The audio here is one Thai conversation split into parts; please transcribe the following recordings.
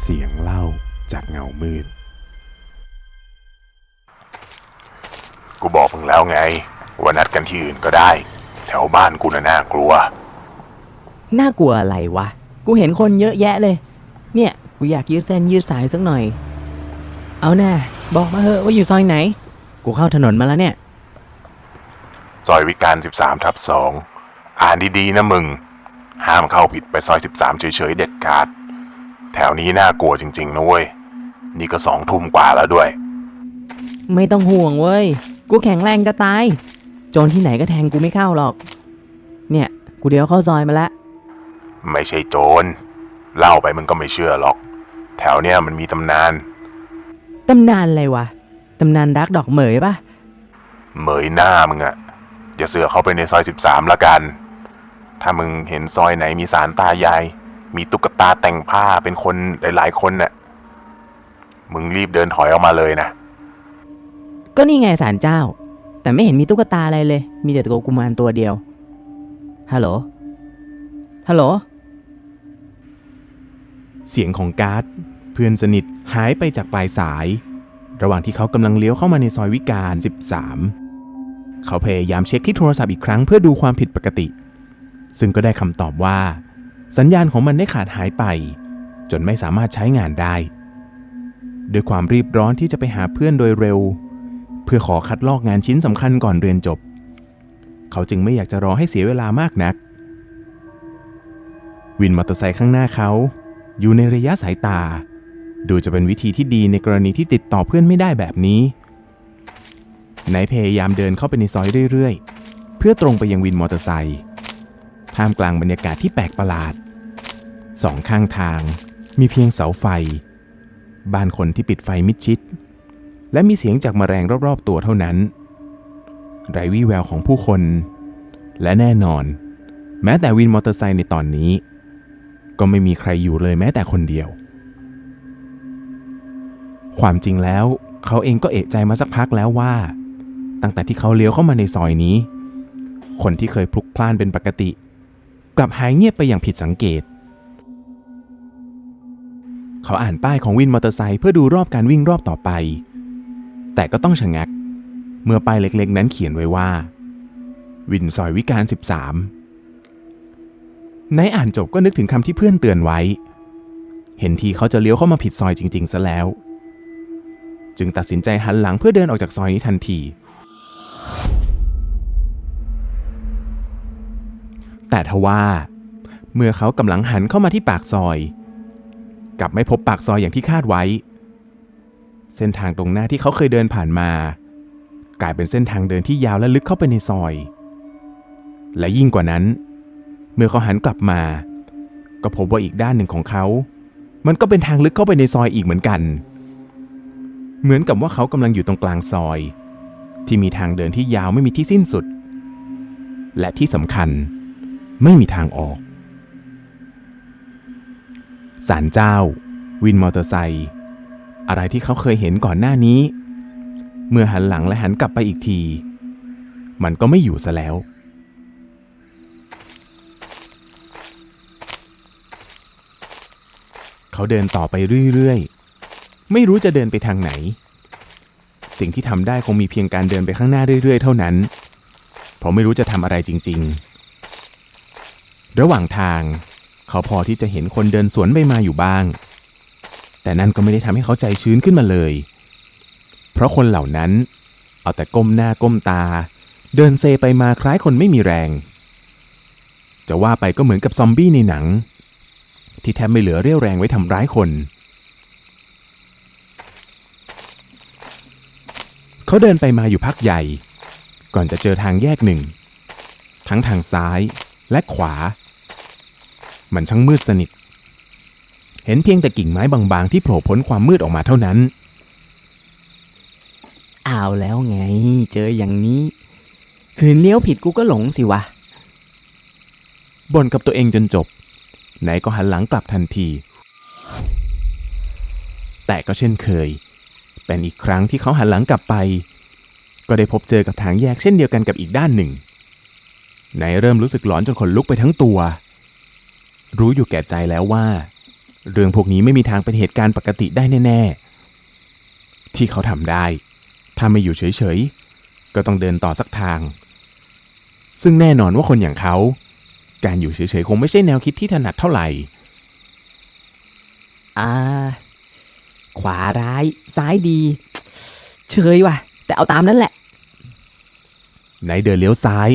เสียงเล่าจากเงามืด กูบอกมึงแล้วไง ว่านัดกันที่อื่นก็ได้ แถวบ้านกูน่ะน่ากลัว น่ากลัวอะไรวะ กูเห็นคนเยอะแยะเลย เนี่ย กูอยากยืดเส้นยืดสายสักหน่อย เอาแน่บอกมาเหอะว่าอยู่ซอยไหน กูเข้าถนนมาแล้วเนี่ย ซอยวิการ 13ทับ2อ่านดีๆนะมึง ห้ามเข้าผิดไปซอย 13 เฉยๆเด็ดขาด แถวนี้น่ากลัวจริง ๆ นะเว้ย นี่ก็สองทุ่มกว่าแล้วด้วย ไม่ต้องห่วงเว้ย กูแข็งแรงจะตาย โจรที่ไหนก็แทงกูไม่เข้าหรอก เนี่ย กูเดี๋ยวเข้าซอยมาละไม่ใช่โจรเล่าไปมึงก็ไม่เชื่อหรอก แถวเนี้ยมันมีตำนาน ตำนานอะไรวะ ตำนานรักดอกเหมยปะเหมยหน้ามึงอะอย่าเสือกเข้าไปในซอย 13ละกัน ถ้ามึงเห็นซอยไหนมีสารตายาย มีตุ๊กตาแต่งผ้าเป็นคนหลายๆ คนน่ะ มึงรีบเดินถอยออกมาเลยนะ ก็นี่ไงสารเจ้า แต่ไม่เห็นมีตุ๊กตาอะไรเลย มีแต่ตัวกุมารตัวเดียว ฮัลโหล ฮัลโหล เสียงของการ์ดเพื่อนสนิทหายไปจากปลายสาย ระหว่างที่เขากำลังเลี้ยวเข้ามาในซอยวิการ 13 เขาพยายามเช็คที่โทรศัพท์อีกครั้งเพื่อดูความผิดปกติ ซึ่งก็ได้คำตอบว่า สัญญาณของมันได้ขาดหายไป จนไม่สามารถใช้งานได้ ด้วยความรีบร้อนที่จะไปหาเพื่อนโดยเร็ว เพื่อขอคัดลอกงานชิ้นสำคัญก่อนเรียนจบ เขาจึงไม่อยากจะรอให้เสียเวลามากนัก วินมอเตอร์ไซค์ข้างหน้าเขา อยู่ในระยะสายตา ดูจะเป็นวิธีที่ดีในกรณีที่ติดต่อเพื่อนไม่ได้แบบนี้นายพยายามเดินเข้าไปในซอยเรื่อยๆ เพื่อตรงไปยังวินมอเตอร์ไซค์ ท่ามกลางบรรยากาศที่แปลกประหลาด สองข้างทางมีเพียงเสาไฟ บ้านคนที่ปิดไฟมิดชิด และมีเสียงจากมแมลงรอบๆตัวเท่านั้น ไรวี่แววของผู้คน และแน่นอน แม้แต่วินมอเตอร์ไซค์ในตอนนี้ ก็ไม่มีใครอยู่เลยแม้แต่คนเดียว ความจริงแล้วเขาเองก็เอะใจมาสักพักแล้วว่า ตั้งแต่ที่เขาเลี้ยวเข้ามาในซอยนี้ คนที่เคยพลุกพล่านเป็นปกติ กลับหายเงียบไปอย่างผิดสังเกต เขาอ่านป้ายของวินมอเตอร์ไซค์เพื่อดูรอบการวิ่งรอบต่อไป แต่ก็ต้องชะงัก เมื่อป้ายเล็กๆ นั้นเขียนไว้ว่า วินซอยวิการ 13นายอ่านจบก็นึกถึงคำที่เพื่อนเตือนไว้ เห็นทีเขาจะเลี้ยวเข้ามาผิดซอยจริงๆซะแล้ว จึงตัดสินใจหันหลังเพื่อเดินออกจากซอยนี้ทันที แต่ทว่า เมื่อเขากำลังหันเข้ามาที่ปากซอย กลับไม่พบปากซอยอย่างที่คาดไว้ เส้นทางตรงหน้าที่เขาเคยเดินผ่านมา กลายเป็นเส้นทางเดินที่ยาวและลึกเข้าไปในซอย และยิ่งกว่านั้น เมื่อเขาหันกลับมา ก็พบว่าอีกด้านหนึ่งของเขา มันก็เป็นทางลึกเข้าไปในซอยอีกเหมือนกัน เหมือนกับว่าเขากำลังอยู่ตรงกลางซอย ที่มีทางเดินที่ยาวไม่มีที่สิ้นสุด และที่สำคัญ ไม่มีทางออกศาลเจ้า วินมอเตอร์ไซค์อะไรที่เขาเคยเห็นก่อนหน้านี้ เมื่อหันหลังและหันกลับไปอีกที มันก็ไม่อยู่ซะแล้ว เขาเดินต่อไปเรื่อยๆ ไม่รู้จะเดินไปทางไหน สิ่งที่ทำได้คงมีเพียงการเดินไปข้างหน้าเรื่อยๆ เท่านั้น เพราะไม่รู้จะทำอะไรจริง ๆ ระหว่างทาง เขาพอที่จะเห็นคนเดินสวนไปมาอยู่บ้าง แต่นั่นก็ไม่ได้ทำให้เขาใจชื้นขึ้นมาเลย เพราะคนเหล่านั้น เอาแต่ก้มหน้าก้มตา เดินเซไปมาคล้ายคนไม่มีแรง จะว่าไปก็เหมือนกับซอมบี้ในหนัง ที่แทบไม่เหลือเรี่ยวแรงไว้ทำร้ายคนเขาเดินไปมาอยู่พักใหญ่ ก่อนจะเจอทางแยกหนึ่ง ทั้งทางซ้าย และขวา มันช่างมืดสนิท เห็นเพียงแต่กิ่งไม้บางๆ ที่โผล่พ้นความมืดออกมาเท่านั้น เอาแล้วไง เจออย่างนี้ คืนเลี้ยวผิดกูก็หลงสิวะบ่นกับตัวเองจนจบ ไหนก็หันหลังกลับทันที แต่ก็เช่นเคย เป็นอีกครั้งที่เขาหันหลังกลับไป ก็ได้พบเจอกับทางแยกเช่นเดียวกันกับอีกด้านหนึ่ง ไหนเริ่มรู้สึกหลอนจนขนลุกไปทั้งตัว รู้อยู่แก่ใจแล้วว่า เรื่องพวกนี้ไม่มีทางเป็นเหตุการณ์ปกติได้แน่ ๆ ที่เขาทำได้ ถ้าไม่อยู่เฉย ๆ ก็ต้องเดินต่อสักทาง ซึ่งแน่นอนว่าคนอย่างเขา การอยู่เฉย ๆ คงไม่ใช่แนวคิดที่ถนัดเท่าไหร่ อ่า ขวาร้ายซ้ายดี เฉยว่ะ แต่เอาตามนั้นแหละ ไหนเดินเลี้ยวซ้าย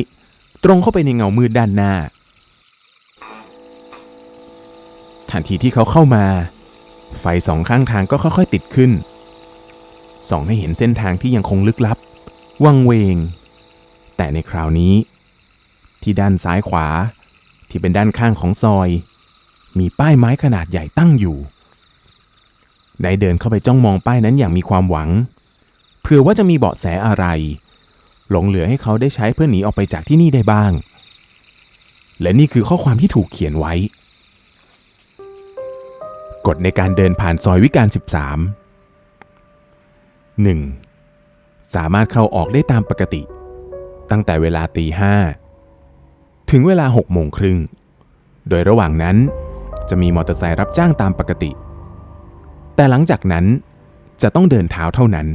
ตรงเข้าไปในเงามืดด้านหน้า ทันทีที่เขาเข้ามา ไฟสองข้างทางก็ค่อยๆติดขึ้น ส่องให้เห็นเส้นทางที่ยังคงลึกลับ วังเวง แต่ในคราวนี้ ที่ด้านซ้ายขวาที่เป็นด้านข้างของซอย มีป้ายไม้ขนาดใหญ่ตั้งอยู่นายเดินเข้าไปจ้องมองป้ายนั้นอย่างมีความหวังเผื่อว่าจะมีเบาะแสอะไร หลงเหลือให้เขาได้ใช้เพื่อหนีออกไปจากที่นี่ได้บ้าง และนี่คือข้อความที่ถูกเขียนไว้ กฎในการเดินผ่านซอยวิการ 13 1. สามารถเข้าออกได้ตามปกติ ตั้งแต่เวลาตีห้าถึงเวลา6โมงครึ่ง โดยระหว่างนั้นจะมีมอเตอร์ไซค์รับจ้างตามปกติ แต่หลังจากนั้นจะต้องเดินเท้าเท่านั้น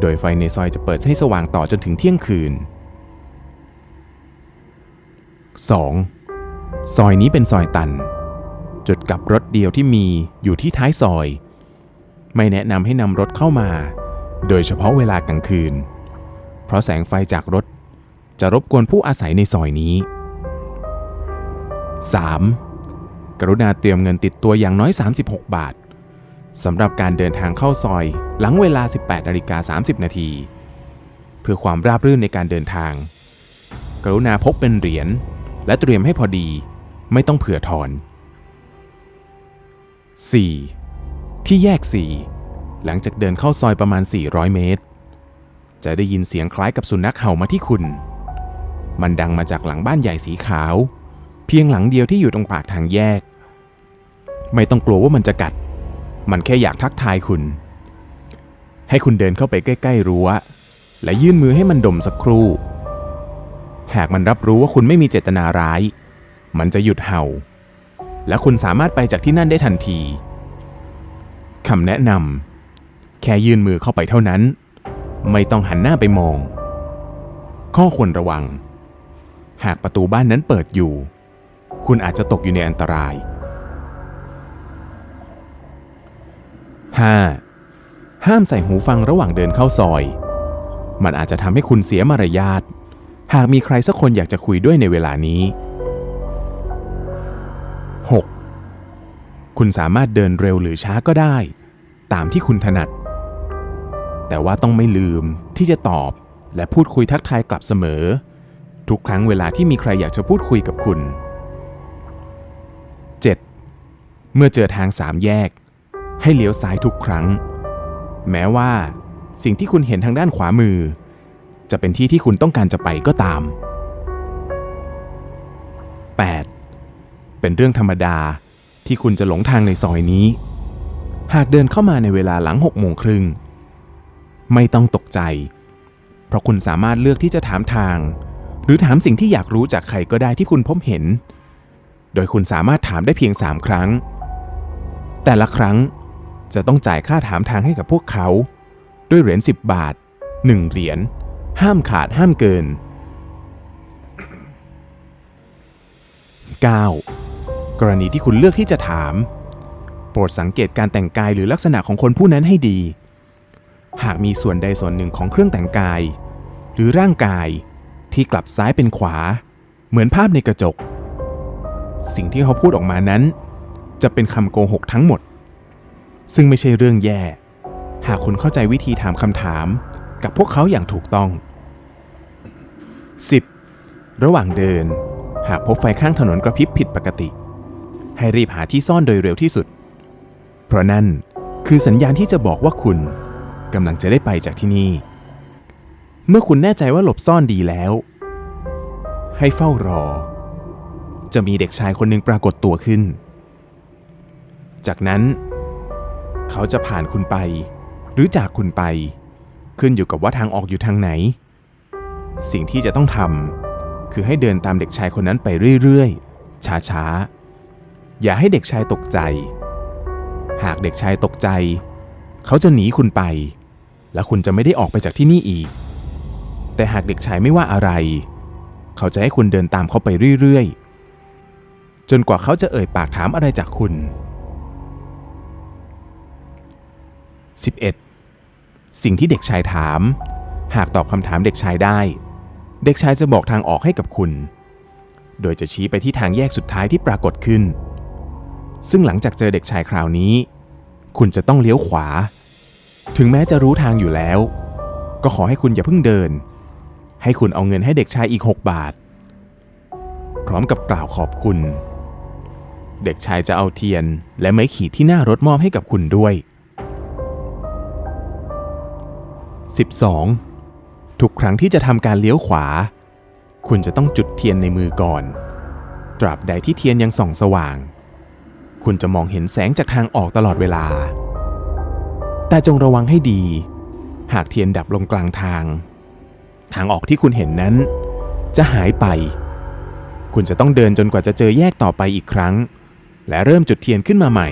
โดยไฟในซอยจะเปิดให้สว่างต่อจนถึงเที่ยงคืน 2. ซอยนี้เป็นซอยตัน จุดกลับรถเดียวที่มีอยู่ที่ท้ายซอย ไม่แนะนำให้นำรถเข้ามา โดยเฉพาะเวลากลางคืน เพราะแสงไฟจากรถจะรบกวนผู้อาศัยในซอยนี้ 3. กรุณาเตรียมเงินติดตัวอย่างน้อย 36 บาท สำหรับการเดินทางเข้าซอย หลังเวลา 18นาฬิกา30 นาที เพื่อความราบรื่นในการเดินทาง กรุณาพกเป็นเหรียญและเตรียมให้พอดีไม่ต้องเผื่อทอน 4. ที่แยก 4 หลังจากเดินเข้าซอยประมาณ 400 เมตร จะได้ยินเสียงคล้ายกับสุนัขเห่ามาที่คุณ มันดังมาจากหลังบ้านใหญ่สีขาว เพียงหลังเดียวที่อยู่ตรงปากทางแยก ไม่ต้องกลัวว่ามันจะกัด มันแค่อยากทักทายคุณ ให้คุณเดินเข้าไปใกล้ ๆ รั้ว และยื่นมือให้มันดมสักครู่ หากมันรับรู้ว่าคุณไม่มีเจตนาร้าย มันจะหยุดเห่า และคุณสามารถไปจากที่นั่นได้ทันทีคำแนะนำแค่ยื่นมือเข้าไปเท่านั้น ไม่ต้องหันหน้าไปมอง ข้อควรระวัง หากประตูบ้านนั้นเปิดอยู่ คุณอาจจะตกอยู่ในอันตราย 5. ห้ามใส่หูฟังระหว่างเดินเข้าซอย มันอาจจะทำให้คุณเสียมารยาท หากมีใครสักคนอยากจะคุยด้วยในเวลานี้ 6. คุณสามารถเดินเร็วหรือช้าก็ได้ ตามที่คุณถนัด แต่ว่าต้องไม่ลืมที่จะตอบและพูดคุยทักทายกลับเสมอ ทุกครั้งเวลาที่มีใครอยากจะพูดคุยกับคุณ 7. เมื่อเจอทางสามแยก ให้เลี้ยวซ้ายทุกครั้ง แม้ว่า สิ่งที่คุณเห็นทางด้านขวามือ จะเป็นที่ที่คุณต้องการจะไปก็ตาม 8. เป็นเรื่องธรรมดาที่คุณจะหลงทางในซอยนี้ หากเดินเข้ามาในเวลาหลัง6โมงครึ่งไม่ต้องตกใจ เพราะคุณสามารถเลือกที่จะถามทาง หรือถามสิ่งที่อยากรู้จากใครก็ได้ที่คุณพบเห็น โดยคุณสามารถถามได้เพียง 3 ครั้ง แต่ละครั้ง จะต้องจ่ายค่าถามทางให้กับพวกเขา ด้วยเหรียญ10 บาท 1 เหรียญ ห้ามขาดห้ามเกิน 9. กรณีที่คุณเลือกที่จะถาม โปรดสังเกตการแต่งกายหรือลักษณะของคนผู้นั้นให้ดี หากมีส่วนใดส่วนหนึ่งของเครื่องแต่งกาย หรือร่างกายที่กลับซ้ายเป็นขวา เหมือนภาพในกระจก สิ่งที่เขาพูดออกมานั้น จะเป็นคำโกหกทั้งหมด ซึ่งไม่ใช่เรื่องแย่ หากคุณเข้าใจวิธีถามคำถาม กับพวกเขาอย่างถูกต้อง 10. ระหว่างเดิน หากพบไฟข้างถนนกระพริบผิดปกติ ให้รีบหาที่ซ่อนโดยเร็วที่สุด เพราะนั่นคือสัญญาณที่จะบอกว่าคุณกำลังจะได้ไปจากที่นี่ เมื่อคุณแน่ใจว่าหลบซ่อนดีแล้ว ให้เฝ้ารอ จะมีเด็กชายคนหนึ่งปรากฏตัวขึ้น จากนั้น เขาจะผ่านคุณไป หรือจากคุณไป ขึ้นอยู่กับว่าทางออกอยู่ทางไหน สิ่งที่จะต้องทำคือให้เดินตามเด็กชายคนนั้นไปเรื่อยๆ ช้าๆ อย่าให้เด็กชายตกใจ หากเด็กชายตกใจ เขาจะหนีคุณไป และคุณจะไม่ได้ออกไปจากที่นี่อีก แต่หากเด็กชายไม่ว่าอะไร เขาจะให้คุณเดินตามเขาไปเรื่อยๆ จนกว่าเขาจะเอ่ยปากถามอะไรจากคุณ 11. สิ่งที่เด็กชายถาม หากตอบคำถามเด็กชายได้ เด็กชายจะบอกทางออกให้กับคุณ โดยจะชี้ไปที่ทางแยกสุดท้ายที่ปรากฏขึ้น ซึ่งหลังจากเจอเด็กชายคราวนี้ คุณจะต้องเลี้ยวขวา ถึงแม้จะรู้ทางอยู่แล้ว ก็ขอให้คุณอย่าเพิ่งเดิน ให้คุณเอาเงินให้เด็กชายอีก 6 บาท พร้อมกับกล่าวขอบคุณ เด็กชายจะเอาเทียนและไม้ขีดที่หน้ารถมอบให้กับคุณด้วย 12. ทุกครั้งที่จะทำการเลี้ยวขวา คุณจะต้องจุดเทียนในมือก่อน ตราบใดที่เทียนยังส่องสว่าง คุณจะมองเห็นแสงจากทางออกตลอดเวลา แต่จงระวังให้ดี หากเทียนดับลงกลางทาง ทางออกที่คุณเห็นนั้น จะหายไป คุณจะต้องเดินจนกว่าจะเจอแยกต่อไปอีกครั้ง และเริ่มจุดเทียนขึ้นมาใหม่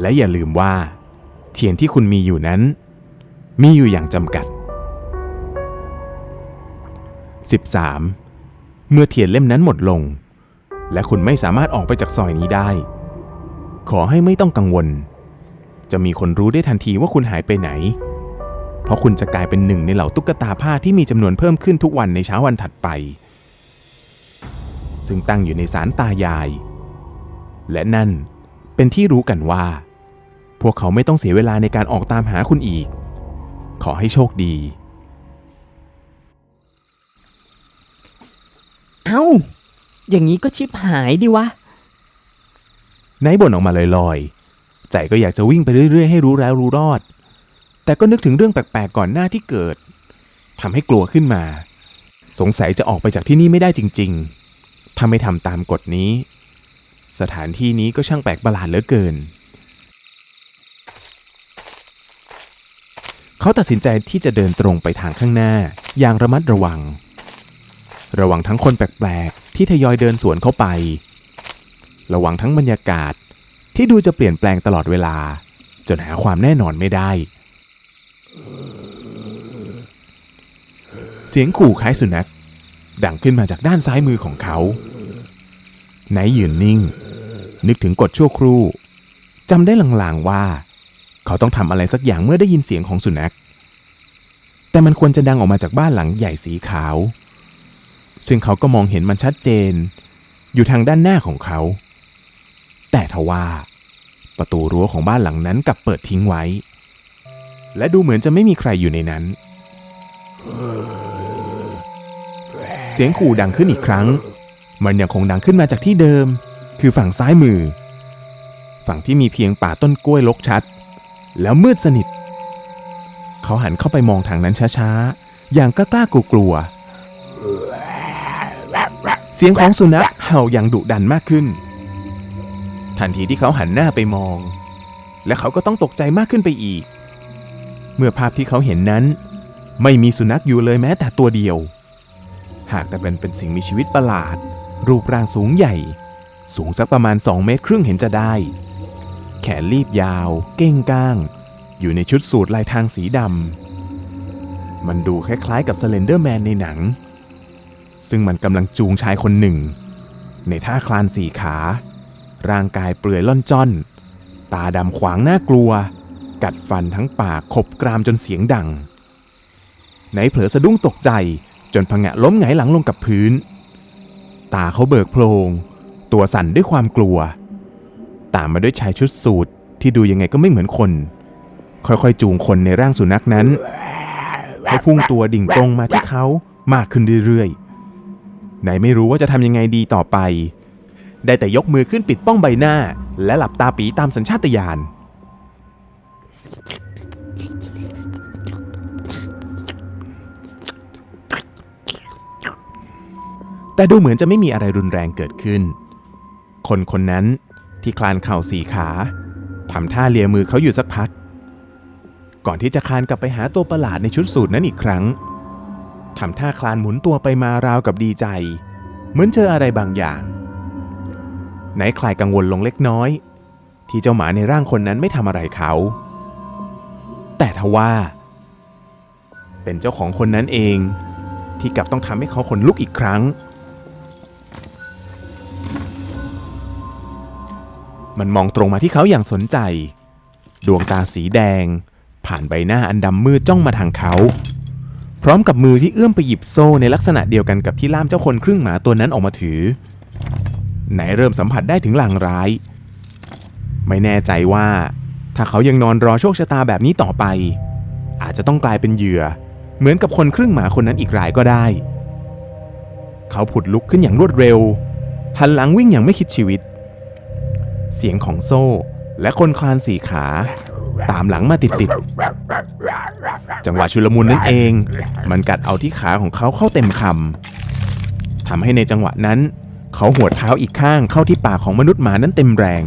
และอย่าลืมว่า เทียนที่คุณมีอยู่นั้น มีอยู่อย่างจำกัด 13. เมื่อเทียนเล่มนั้นหมดลง และคุณไม่สามารถออกไปจากซอยนี้ได้ ขอให้ไม่ต้องกังวล จะมีคนรู้ได้ทันทีว่าคุณหายไปไหน เพราะคุณจะกลายเป็นหนึ่งในเหล่าตุ๊กตาผ้าที่มีจำนวนเพิ่มขึ้นทุกวันในเช้าวันถัดไป ซึ่งตั้งอยู่ในศาลตายาย และนั่นเป็นที่รู้กันว่า พวกเขาไม่ต้องเสียเวลาในการออกตามหาคุณอีก ขอให้โชคดี เอ้า อย่างนี้ก็ชิบหายดิวะไนท์บ่นออกมาลอยๆ ใจก็อยากจะวิ่งไปเรื่อยๆ ให้รู้แล้วรู้รอด แต่ก็นึกถึงเรื่องแปลกๆ ก่อนหน้าที่เกิด ทำให้กลัวขึ้นมา สงสัยจะออกไปจากที่นี่ไม่ได้จริง ๆ ถ้าไม่ทำตามกฎนี้ สถานที่นี้ก็ช่างแปลกประหลาดเหลือเกิน เขาตัดสินใจที่จะเดินตรงไปทางข้างหน้า อย่างระมัดระวัง ระวังทั้งคนแปลกๆ ที่ทยอยเดินสวนเข้าไป ระวังทั้งบรรยากาศที่ดูจะเปลี่ยนแปลงตลอดเวลา จนหาความแน่นอนไม่ได้ เสียงขู่คล้ายสุนัขดังขึ้นมาจากด้านซ้ายมือของเขาไนยืนนิ่ง นึกถึงกฎชั่วครู่จำได้ลางๆว่า เขาต้องทำอะไรสักอย่างเมื่อได้ยินเสียงของสุนัข แต่มันควรจะดังออกมาจากบ้านหลังใหญ่สีขาว ซึ่งเขาก็มองเห็นมันชัดเจน อยู่ทางด้านหน้าของเขา แต่ทว่า ประตูรั้วของบ้านหลังนั้นกลับเปิดทิ้งไว้ และดูเหมือนจะไม่มีใครอยู่ในนั้น เสียงขู่ดังขึ้นอีกครั้ง มันยังคงดังขึ้นมาจากที่เดิม คือฝั่งซ้ายมือ ฝั่งที่มีเพียงป่าต้นกล้วยลกชัด แล้วมืดสนิท เขาหันเข้าไปมองทางนั้นช้าๆ อย่างกล้าๆกลัวๆเสียงของสุนัขเห่าอย่างดุดันมากขึ้น ทันทีที่เขาหันหน้าไปมอง และเขาก็ต้องตกใจมากขึ้นไปอีก เมื่อภาพที่เขาเห็นนั้น ไม่มีสุนัขอยู่เลยแม้แต่ตัวเดียว หากแต่เป็นเป็นสิ่งมีชีวิตประหลาด รูปร่างสูงใหญ่ สูงสักประมาณ2เมตรครึ่งเห็นจะได้ แขนรีบยาว เก้งก้าง อยู่ในชุดสูทลายทางสีดำ มันดูคล้ายๆกับสเลนเดอร์แมนในหนัง ซึ่งมันกำลังจูงชายคนหนึ่ง ในท่าคลานสี่ขา ร่างกายเปลือยล่อนจ้อน ตาดำขวางน่ากลัว กัดฟันทั้งปากขบกรามจนเสียงดัง ไหนเผลอสะดุ้งตกใจจนผงะล้มหงายหลังลงกับพื้น ตาเขาเบิกโพลง ตัวสั่นด้วยความกลัว ตามมาด้วยชายชุดสูทที่ดูยังไงก็ไม่เหมือนคน ค่อยๆจูงคนในร่างสุนัขนั้นให้พุ่งตัวดิ่งตรงมาที่เขามากขึ้นเรื่อยๆไหนไม่รู้ว่าจะทำยังไงดีต่อไป ได้แต่ยกมือขึ้นปิดป้องใบหน้า และหลับตาปีตามสัญชาตญาณแต่ดูเหมือนจะไม่มีอะไรรุนแรงเกิดขึ้น คนคนนั้น ที่คลานเข่าสี่ขาทำท่าเลียมือเขาอยู่สักพัก ก่อนที่จะคลานกลับไปหาตัวประหลาดในชุดสูทนั้นอีกครั้งทำท่าคลานหมุนตัวไปมาราวกับดีใจ เหมือนเจออะไรบางอย่างไหนคลายกังวลลงเล็กน้อย ที่เจ้าหมาในร่างคนนั้นไม่ทำอะไรเขา แต่ทว่า เป็นเจ้าของคนนั้นเองที่กลับต้องทำให้เขาขนลุกอีกครั้ง มันมองตรงมาที่เขาอย่างสนใจ ดวงตาสีแดง ผ่านใบหน้าอันดำมืดจ้องมาทางเขา พร้อมกับมือที่เอื้อมไปหยิบโซ่ในลักษณะเดียวกันกับที่ล่ามเจ้าคนครึ่งหมาตัวนั้นออกมาถือ ไหนเริ่มสัมผัสได้ถึงลางร้าย ไม่แน่ใจว่า ถ้าเขายังนอนรอโชคชะตาแบบนี้ต่อไป อาจจะต้องกลายเป็นเหยื่อ เหมือนกับคนครึ่งหมาคนนั้นอีกรายก็ได้ เขาผุดลุกขึ้นอย่างรวดเร็วหันหลังวิ่งอย่างไม่คิดชีวิต เสียงของโซ่ และคนคลานสี่ขา ตามหลังมาติดๆ จังหวะชุลมุนนั่นเอง มันกัดเอาที่ขาของเขาเข้าเต็มคำทำให้ในจังหวะนั้น เขาหัวเท้าอีกข้างเข้าที่ปากของมนุษย์หมานั้นเต็มแรง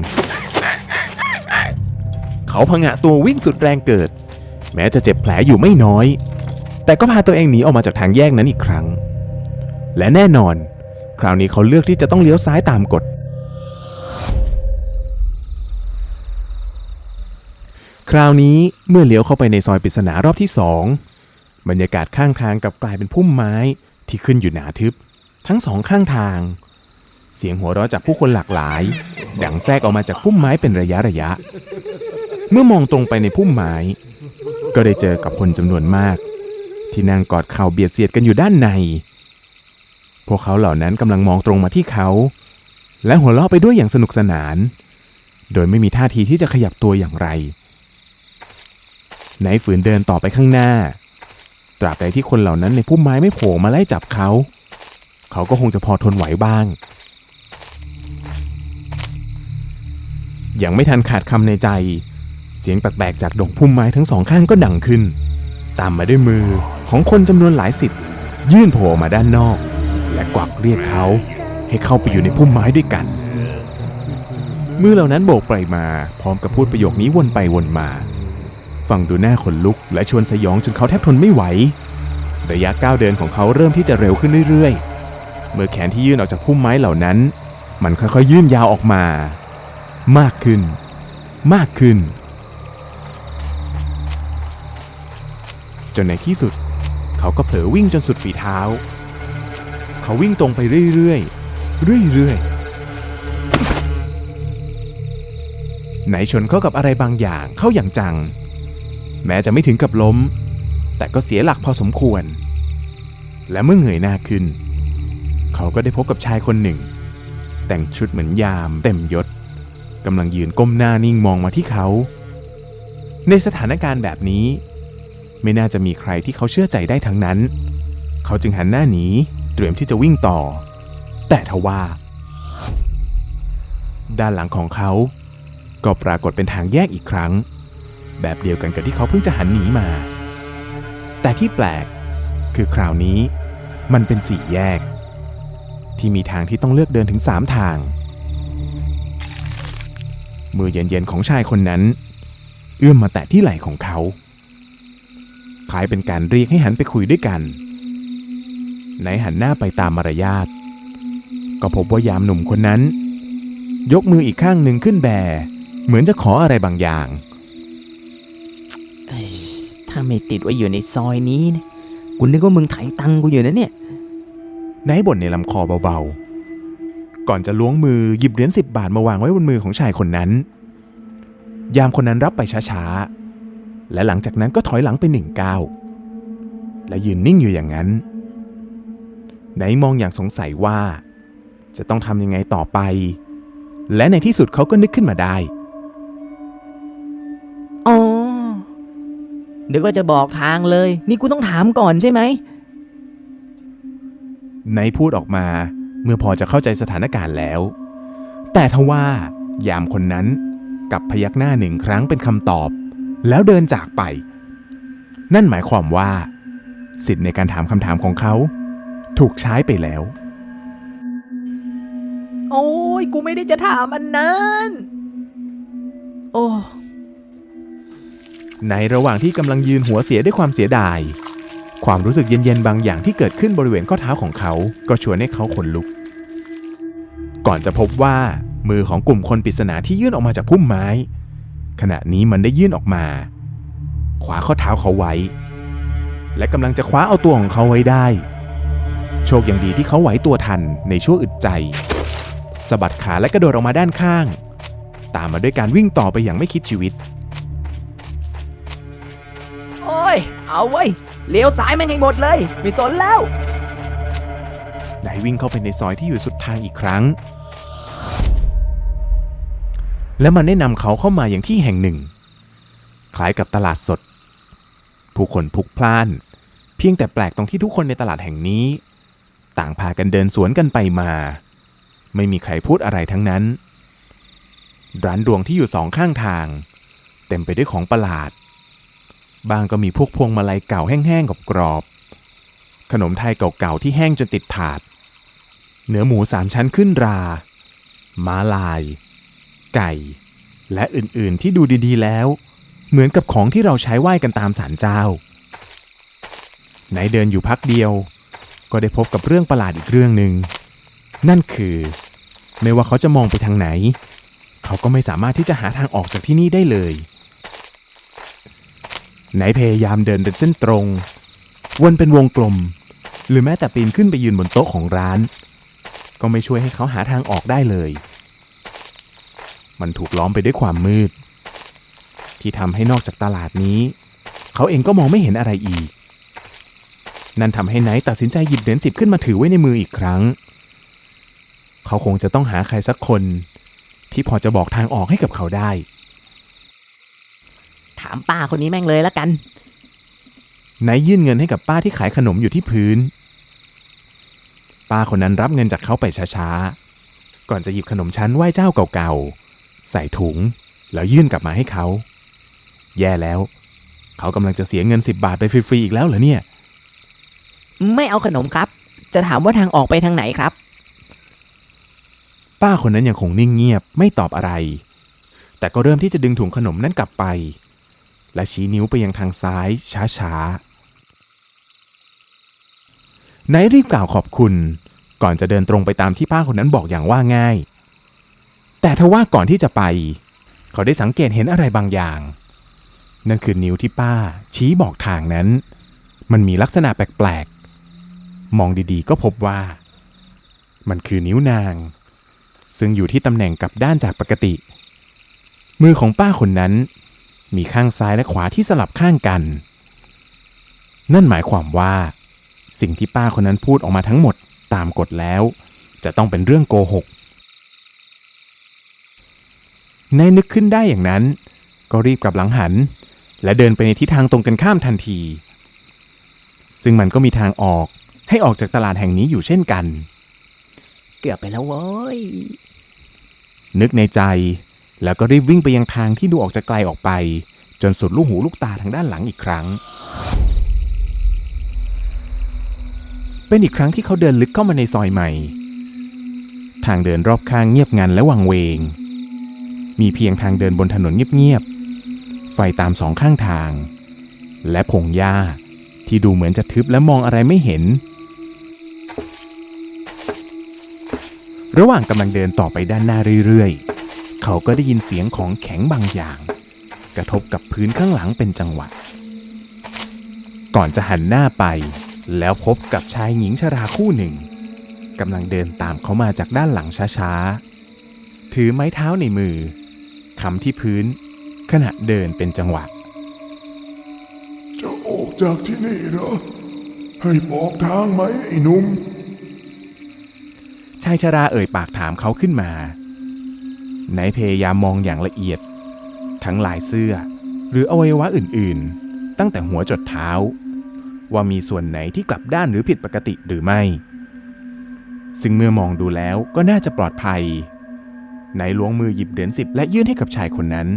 เขาพงะตัววิ่งสุดแรงเกิด แม้จะเจ็บแผลอยู่ไม่น้อย แต่ก็พาตัวเองหนีออกมาจากทางแยกนั้นอีกครั้ง และแน่นอน คราวนี้เขาเลือกที่จะต้องเลี้ยวซ้ายตามกฎ คราวนี้เมื่อเลี้ยวเข้าไปในซอยปริศนารอบที่สองบรรยากาศข้างทางกลับกลายเป็นพุ่มไม้ที่ขึ้นอยู่หนาทึบ ทั้งสองข้างทาง เสียงหัวเราะจากผู้คนหลากหลาย ดังแทรกออกมาจากพุ่มไม้เป็นระยะระยะ เมื่อมองตรงไปในพุ่มไม้ ก็ได้เจอกับคนจำนวนมาก ที่นั่งกอดเข่าเบียดเสียดกันอยู่ด้านใน พวกเขาเหล่านั้นกำลังมองตรงมาที่เขา และหัวเราะไปด้วยอย่างสนุกสนาน โดยไม่มีท่าทีที่จะขยับตัวอย่างไร ไหนฝืนเดินต่อไปข้างหน้า ตราบใดที่คนเหล่านั้นในพุ่มไม้ไม่โผล่มาไล่จับเขา เขาก็คงจะพอทนไหวบ้าง ยังไม่ทันขาดคำในใจ เสียงแปลกๆจากดงพุ่มไม้ทั้งสองข้างก็ดังขึ้น ตามมาด้วยมือของคนจำนวนหลายสิบ ยื่นโผล่มาด้านนอก และกวักเรียกเขาให้เข้าไปอยู่ในพุ่มไม้ด้วยกันมือเหล่านั้นโบกไปมา พร้อมกับพูดประโยคนี้วนไปวนมา ฟังดูหน้าขนลุกและชวนสยองจนเขาแทบทนไม่ไหว ระยะก้าวเดินของเขาเริ่มที่จะเร็วขึ้นเรื่อยๆ เมื่อแขนที่ยื่นออกจากพุ่มไม้เหล่านั้น มันค่อยๆยื่นยาวออกมา มากขึ้น มากขึ้น จนในที่สุด เขาก็เผลอวิ่งจนสุดฝีเท้า เขาวิ่งตรงไปเรื่อยๆ เรื่อยๆไหนชนเข้ากับอะไรบางอย่างเข้าอย่างจัง แม้จะไม่ถึงกับล้ม แต่ก็เสียหลักพอสมควร และเมื่อเงยหน้าขึ้น เขาก็ได้พบกับชายคนหนึ่ง แต่งชุดเหมือนยามเต็มยศกำลังยืนก้มหน้านิ่งมองมาที่เขา ในสถานการณ์แบบนี้ ไม่น่าจะมีใครที่เขาเชื่อใจได้ทั้งนั้น เขาจึงหันหน้าหนีเตรียมที่จะวิ่งต่อ แต่ทว่า ด้านหลังของเขา ก็ปรากฏเป็นทางแยกอีกครั้ง แบบเดียวกันกับที่เขาเพิ่งจะหันหนีมา แต่ที่แปลกคือคราวนี้มันเป็นสี่แยก ที่มีทางที่ต้องเลือกเดินถึงสามทาง มือเย็นๆของชายคนนั้น เอื้อมมาแตะที่ไหล่ของเขาคล้ายเป็นการเรียกให้หันไปคุยด้วยกันไหนหันหน้าไปตามมารยาทก็พบว่ายามหนุ่มคนนั้น ยกมืออีกข้างหนึ่งขึ้นแบ เหมือนจะขออะไรบางอย่าง ถ้าไม่ติดว่าอยู่ในซอยนี้นะกูนึกว่ามึงไถตังค์กูอยู่นะเนี่ยนท์บ่นในลำคอเบาๆ ก่อนจะล้วงมือหยิบเหรียญสิบบาทมาวางไว้บนมือของชายคนนั้น ยามคนนั้นรับไปช้าๆ และหลังจากนั้นก็ถอยหลังไปหนึ่งก้าว และยืนนิ่งอยู่อย่างนั้นนท์มองอย่างสงสัยว่า จะต้องทำยังไงต่อไป และในที่สุดเขาก็นึกขึ้นมาได้ เดี๋ยวก็จะบอกทางเลย นี่กูต้องถามก่อนใช่ไหมไนท์พูดออกมาเมื่อพอจะเข้าใจสถานการณ์แล้ว แต่ทว่ายามคนนั้นกลับพยักหน้าหนึ่งครั้งเป็นคำตอบ แล้วเดินจากไป นั่นหมายความว่า สิทธิ์ในการถามคำถามของเขา ถูกใช้ไปแล้ว โอ้ยกูไม่ได้จะถามอันนั้น โอ้ ในระหว่างที่กำลังยืนหัวเสียด้วยความเสียดาย ความรู้สึกเย็นๆบางอย่างที่เกิดขึ้นบริเวณข้อเท้าของเขา ก็ชวนให้เขาขนลุก ก่อนจะพบว่ามือของกลุ่มคนปริศนาที่ยื่นออกมาจากพุ่มไม้ ขณะนี้มันได้ยื่นออกมา ขวาข้อเท้าเขาไว้ และกำลังจะคว้าเอาตัวของเขาไว้ได้ โชคยังดีที่เขาไหวตัวทันในช่วงอึดใจสะบัดขาและกระโดดออกมาด้านข้าง ตามมาด้วยการวิ่งต่อไปอย่างไม่คิดชีวิต้ย เอาเว้ย เลี้ยวซ้ายแม่งให้หมดเลย ไม่สนแล้ว นายวิ่งเข้าไปในซอยที่อยู่สุดทางอีกครั้ง และมันได้นำเขาเข้ามาอย่างที่แห่งหนึ่ง คล้ายกับตลาดสด ผู้คนพลุกพล่าน เพียงแต่แปลกตรงที่ทุกคนในตลาดแห่งนี้ ต่างพากันเดินสวนกันไปมา ไม่มีใครพูดอะไรทั้งนั้น ร้านดวงที่อยู่สองข้างทาง เต็มไปด้วยของประหลาด บางก็มีพวกพวงมาลัยเก่าแห้งๆกรอบๆขนมไทยเก่าๆที่แห้งจนติดถาด เนื้อหมูสามชั้นขึ้นรา ม้าลาย ไก่ และอื่นๆที่ดูดีๆแล้ว เหมือนกับของที่เราใช้ไหว้กันตามศาลเจ้า ไหนเดินอยู่พักเดียว ก็ได้พบกับเรื่องประหลาดอีกเรื่องหนึ่งนั่นคือ ไม่ว่าเขาจะมองไปทางไหน เขาก็ไม่สามารถที่จะหาทางออกจากที่นี่ได้เลย ไหนพยายามเดินเป็นเส้นตรง วนเป็นวงกลม หรือแม้แต่ปีนขึ้นไปยืนบนโต๊ะของร้าน ก็ไม่ช่วยให้เขาหาทางออกได้เลย มันถูกล้อมไปด้วยความมืด ที่ทำให้นอกจากตลาดนี้ เขาเองก็มองไม่เห็นอะไรอีก นั่นทำให้ไนท์ตัดสินใจหยิบเหรียญสิบขึ้นมาถือไว้ในมืออีกครั้ง เขาคงจะต้องหาใครสักคน ที่พอจะบอกทางออกให้กับเขาได้ามป้าคนนี้แม่งเลยละกันไนท์ยื่นเงินให้กับป้าที่ขายขนมอยู่ที่พื้น ป้าคนนั้นรับเงินจากเขาไปช้าๆ ก่อนจะหยิบขนมชั้นไหว้เจ้าเก่าๆ ใส่ถุง แล้วยื่นกลับมาให้เขา แย่แล้ว เขากำลังจะเสียเงิน 10 บาทไปฟรีๆ อีกแล้วเหรอเนี่ย ไม่เอาขนมครับ จะถามว่าทางออกไปทางไหนครับ ป้าคนนั้นยังคงนิ่งเงียบไม่ตอบอะไร แต่ก็เริ่มที่จะดึงถุงขนมนั้นกลับไป และชี้นิ้วไปยังทางซ้ายช้าๆไนท์รีบกล่าวขอบคุณ ก่อนจะเดินตรงไปตามที่ป้าคนนั้นบอกอย่างว่าง่าย แต่ทว่าก่อนที่จะไป เขาได้สังเกตเห็นอะไรบางอย่าง นั่นคือนิ้วที่ป้า ชี้บอกทางนั้น มันมีลักษณะแปลกๆ มองดีๆ ก็พบว่า มันคือนิ้วนาง ซึ่งอยู่ที่ตำแหน่งกับด้านจากปกติ มือของป้าคนนั้น มีข้างซ้ายและขวาที่สลับข้างกัน นั่นหมายความว่า สิ่งที่ป้าคนนั้นพูดออกมาทั้งหมดตามกฎแล้ว จะต้องเป็นเรื่องโกหกนายนึกขึ้นได้อย่างนั้น ก็รีบกลับหลังหัน และเดินไปในทิศทางตรงกันข้ามทันที ซึ่งมันก็มีทางออกให้ออกจากตลาดแห่งนี้อยู่เช่นกัน เกือบไปแล้วโว้ยนึกในใจ แล้วก็รีบวิ่งไปยังทางที่ดูออกจะไกลออกไป จนสุดลูกหูลูกตาทางด้านหลังอีกครั้ง เป็นอีกครั้งที่เขาเดินลึกเข้ามาในซอยใหม่ ทางเดินรอบข้างเงียบงันและวังเวง มีเพียงทางเดินบนถนนเงียบๆ ไฟตามสองข้างทาง และพงหญ้าที่ดูเหมือนจะทึบและมองอะไรไม่เห็น ระหว่างกำลังเดินต่อไปด้านหน้าเรื่อยๆ เขาก็ได้ยินเสียงของแข็งบางอย่าง กระทบกับพื้นข้างหลังเป็นจังหวะ ก่อนจะหันหน้าไป แล้วพบกับชายหญิงชราคู่หนึ่งกำลังเดินตามเขามาจากด้านหลังช้าๆ ถือไม้เท้าในมือคำที่พื้น ขณะเดินเป็นจังหวะ จะออกจากที่นี่เหรอ ให้บอกทางไหมไอ้หนุ่มชายชราเอ่ยปากถามเขาขึ้นมา ไหนพยายามมองอย่างละเอียด ทั้งลายเสื้อ หรืออวัยวะอื่นๆ ตั้งแต่หัวจดเท้า ว่ามีส่วนไหนที่กลับด้านหรือผิดปกติหรือไม่ ซึ่งเมื่อมองดูแล้วก็น่าจะปลอดภัยไหนล้วงมือหยิบเหรียญสิบและยื่นให้กับชายคนนั้น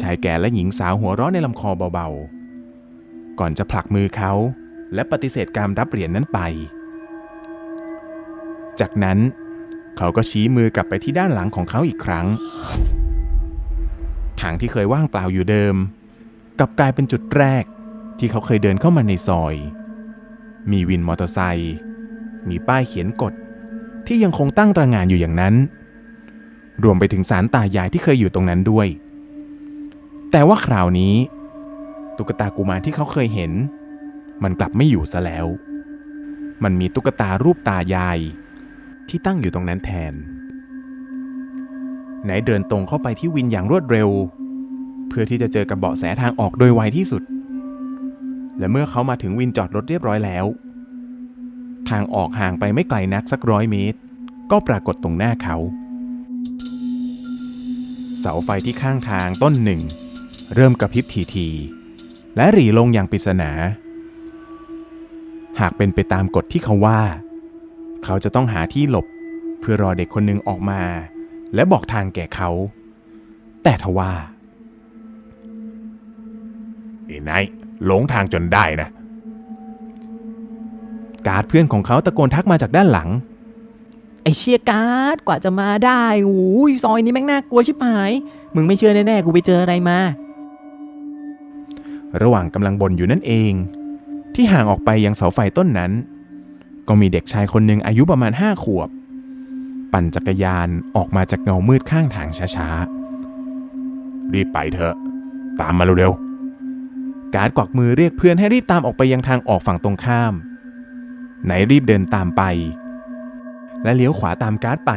ชายแก่และหญิงสาวหัวเร้อนในลำคอเบาๆ ก่อนจะผลักมือเขาและปฏิเสธการรับเหรียญนั้นไป จากนั้น เขาก็ชี้มือกลับไปที่ด้านหลังของเขาอีกครั้ง ทางที่เคยว่างเปล่าอยู่เดิม กลับกลายเป็นจุดแรกที่เขาเคยเดินเข้ามาในซอย มีวินมอเตอร์ไซค์มีป้ายเขียนกฎที่ยังคงตั้งตระงานอยู่อย่างนั้น รวมไปถึงสารตายายที่เคยอยู่ตรงนั้นด้วย แต่ว่าคราวนี้ ตุ๊กตากุมารที่เขาเคยเห็น มันกลับไม่อยู่ซะแล้ว มันมีตุ๊กตารูปตายาย ที่ตั้งอยู่ตรงนั้นแทน ไหนเดินตรงเข้าไปที่วินอย่างรวดเร็ว เพื่อที่จะเจอกับเบาะแสทางออกโดยไวที่สุด และเมื่อเขามาถึงวินจอดรถเรียบร้อยแล้ว ทางออกห่างไปไม่ไกลนักสักร้อยเมตร ก็ปรากฏตรงหน้าเขา เสาไฟที่ข้างทางต้นหนึ่ง เริ่มกระพริบทีๆและหรี่ลงอย่างปริศนาหากเป็นไปตามกฎที่เขาว่า เขาจะต้องหาที่หลบเพื่อรอเด็กคนหนึ่งออกมา และบอกทางแก่เขา แต่ทว่าไอ้นายหลงทางจนได้นะ การ์ดเพื่อนของเขาตะโกนทักมาจากด้านหลัง ไอเชียการ์ดกว่าจะมาได้โอ้ยซอยนี้แม่งน่ากลัวชิบหาย มึงไม่เชื่อแน่ๆกูไปเจออะไรมา ระหว่างกำลังบ่นอยู่นั่นเอง ที่ห่างออกไปยังเสาไฟต้นนั้น ก็มีเด็กชายคนหนึ่งอายุประมาณห้าขวบ ปั่นจักรยานออกมาจากเงามืดข้างทางช้ารีบไปเถอะ ตามมาเร็วๆ การ์ดกวักมือเรียกเพื่อนให้รีบตามออกไปยังทางออกฝั่งตรงข้าม ไหนรีบเดินตามไป และเลี้ยวขวาตามการ์ดไป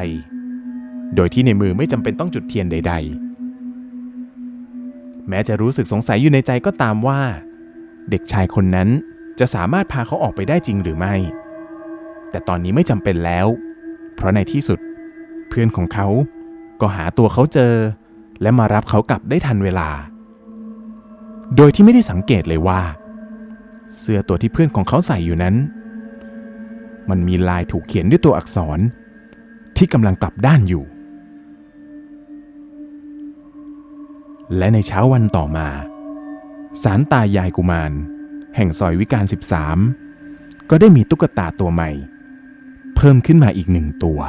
โดยที่ในมือไม่จำเป็นต้องจุดเทียนใด ๆ แม้จะรู้สึกสงสัยอยู่ในใจก็ตามว่า เด็กชายคนนั้นจะสามารถพาเขาออกไปได้จริงหรือไม่ แต่ตอนนี้ไม่จำเป็นแล้ว เพราะในที่สุด เพื่อนของเขาก็หาตัวเขาเจอ และมารับเขากลับได้ทันเวลา โดยที่ไม่ได้สังเกตเลยว่า เสื้อตัวที่เพื่อนของเขาใส่อยู่นั้น มันมีลายถูกเขียนด้วยตัวอักษร ที่กำลังกลับด้านอยู่ และในเช้าวันต่อมาสารตายายกุมาร แห่งซอยวิการ 13 ก็ได้มีตุ๊กตาตัวใหม่ เพิ่มขึ้นมาอีกหนึ่งตัว